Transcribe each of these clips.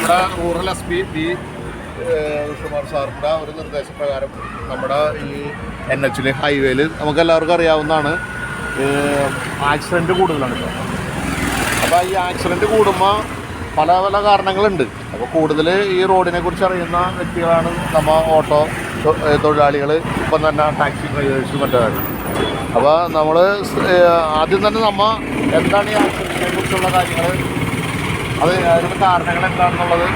നമ്മുടെ rural S P P വിഷ്ണുമാർ സാറിന്റെ ഒരു നിർദ്ദേശപ്രകാരം നമ്മുടെ ഈ എൻ എച്ചിൽ ഹൈവേയിൽ നമുക്ക് എല്ലാവർക്കും അറിയാവുന്നതാണ് ആക്സിഡന്റ് കൂടുതലാണ് അപ്പോൾ ഈ ആക്സിഡന്റ് കൂടുമ്പോൾ പല പല കാരണങ്ങളുണ്ട്. അപ്പോൾ കൂടുതൽ ഈ റോഡിനെ കുറിച്ച് അറിയുന്ന വ്യക്തികളാണ് നമ്മൾ ഓട്ടോ തൊഴിലാളികൾ ഇപ്പം തന്നെ ടാക്സി ഡ്രൈവേഴ്സ് മറ്റേ അപ്പോൾ നമ്മൾ ആദ്യം തന്നെ നമ്മൾ എന്താണ് ഈ ആക്സിഡന്റിനെ കുറിച്ചുള്ള കാര്യങ്ങൾ അത് അതിനുള്ള കാരണങ്ങൾ എന്താണെന്നുള്ളത്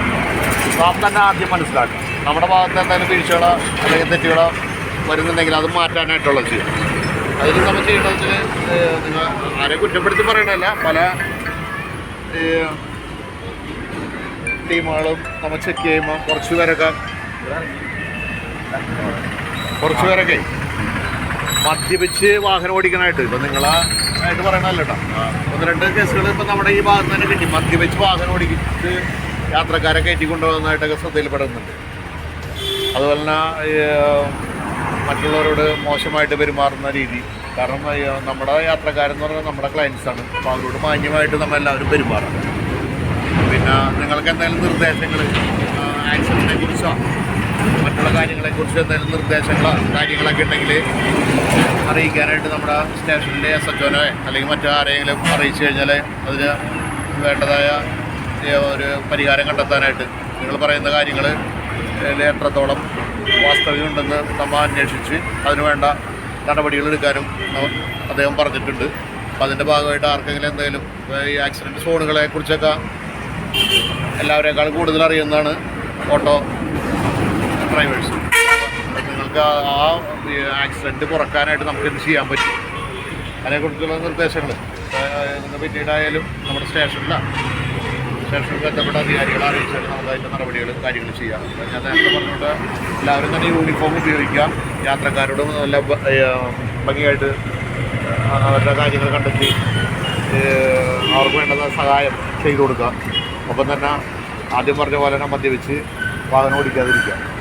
നാം തന്നെ ആദ്യം മനസ്സിലാക്കുക നമ്മുടെ ഭാഗത്ത് എന്തെങ്കിലും വീഴ്ചകളോ അല്ലെങ്കിൽ തെറ്റുകളോ വരുന്നുണ്ടെങ്കിൽ അത് മാറ്റാനായിട്ടുള്ളത് ചെയ്യും അതിന് നമ്മൾ ചെയ്യേണ്ടത് നിങ്ങൾ ആരെ കുറ്റപ്പെടുത്തി പറയണല്ല പല ടീമുകളും നമ്മൾ ചെക്ക് ചെയ്യുമ്പോൾ കുറച്ച് പേരൊക്കെ കുറച്ച് പേരൊക്കെ മദ്യപിച്ച് വാഹനം ഓടിക്കാനായിട്ട് ഇപ്പം നിങ്ങളെ ആയിട്ട് പറയണല്ലോ കേട്ടോ. ഒന്ന് രണ്ട് കേസുകൾ ഇപ്പം നമ്മുടെ ഈ ഭാഗത്ത് തന്നെ കിട്ടി. മദ്യപിച്ച് വാഹനം ഓടിച്ച് യാത്രക്കാരെ കയറ്റി കൊണ്ടുപോകുന്നതായിട്ടൊക്കെ ശ്രദ്ധയിൽപ്പെടുന്നുണ്ട്. അതുപോലെ തന്നെ മറ്റുള്ളവരോട് മോശമായിട്ട് പെരുമാറുന്ന രീതി. കാരണം നമ്മുടെ യാത്രക്കാരെന്ന് പറഞ്ഞാൽ നമ്മുടെ ക്ലയൻസാണ് അപ്പോൾ അവരോട് മാന്യമായിട്ട് നമ്മൾ എല്ലാവരും പെരുമാറണം. പിന്നെ നിങ്ങൾക്ക് എന്തെങ്കിലും നിർദ്ദേശങ്ങൾ ആക്സിഡന്റിനെ കുറിച്ചോ മറ്റുള്ള കാര്യങ്ങളെക്കുറിച്ച് എന്തെങ്കിലും നിർദ്ദേശങ്ങളോ കാര്യങ്ങളൊക്കെ ഉണ്ടെങ്കിൽ അറിയിക്കാനായിട്ട് നമ്മുടെ സ്റ്റേഷനിലെ എസ് എച്ച് അല്ലെങ്കിൽ മറ്റാരെങ്കിലും അറിയിച്ചു കഴിഞ്ഞാൽ അതിന് വേണ്ടതായ ഒരു പരിഹാരം കണ്ടെത്താനായിട്ട് നിങ്ങൾ പറയുന്ന കാര്യങ്ങൾ എത്രത്തോളം വാസ്തവികമുണ്ടെന്ന് നമ്മൾ അന്വേഷിച്ച് അതിനുവേണ്ട നടപടികൾ എടുക്കാനും അദ്ദേഹം പറഞ്ഞിട്ടുണ്ട്. അപ്പോൾ അതിന്റെ ഭാഗമായിട്ട് ആർക്കെങ്കിലും എന്തെങ്കിലും ഈ ആക്സിഡന്റ് സോണുകളെ കുറിച്ചൊക്കെ എല്ലാവരേക്കാൾ കൂടുതൽ അറിയുന്നതാണ് ഓട്ടോ ഡ്രൈവേഴ്സ് നിങ്ങൾക്ക് ആ- ആക്സിഡന്റ് കുറക്കാനായിട്ട് നമുക്ക് എന്ത് ചെയ്യാൻ പറ്റും? അതിനെക്കുറിച്ചുള്ള നിർദ്ദേശങ്ങൾ. നിങ്ങൾ പിന്നീടായാലും നമ്മുടെ സ്റ്റേഷനിലാണ് സ്റ്റേഷനിൽ ബന്ധപ്പെട്ട അധികാരികളെ അറിയിച്ചാൽ നമുക്ക് അതിന്റെ നടപടികളും കാര്യങ്ങളും ചെയ്യാം. ഞാൻ നേരത്തെ പറഞ്ഞുകൊണ്ട് എല്ലാവരും തന്നെ യൂണിഫോം ഉപയോഗിക്കാം. യാത്രക്കാരോടും നല്ല ഭംഗിയായിട്ട് അവരുടെ കാര്യങ്ങൾ കണ്ടെത്തി അവർക്ക് വേണ്ടുന്ന സഹായം ചെയ്തു കൊടുക്കുക ഒപ്പം തന്നെ ആദ്യം പറഞ്ഞ പോലെ തന്നെ മദ്യപിച്ച് വാഹനം ഓടിക്കാതിരിക്കുക.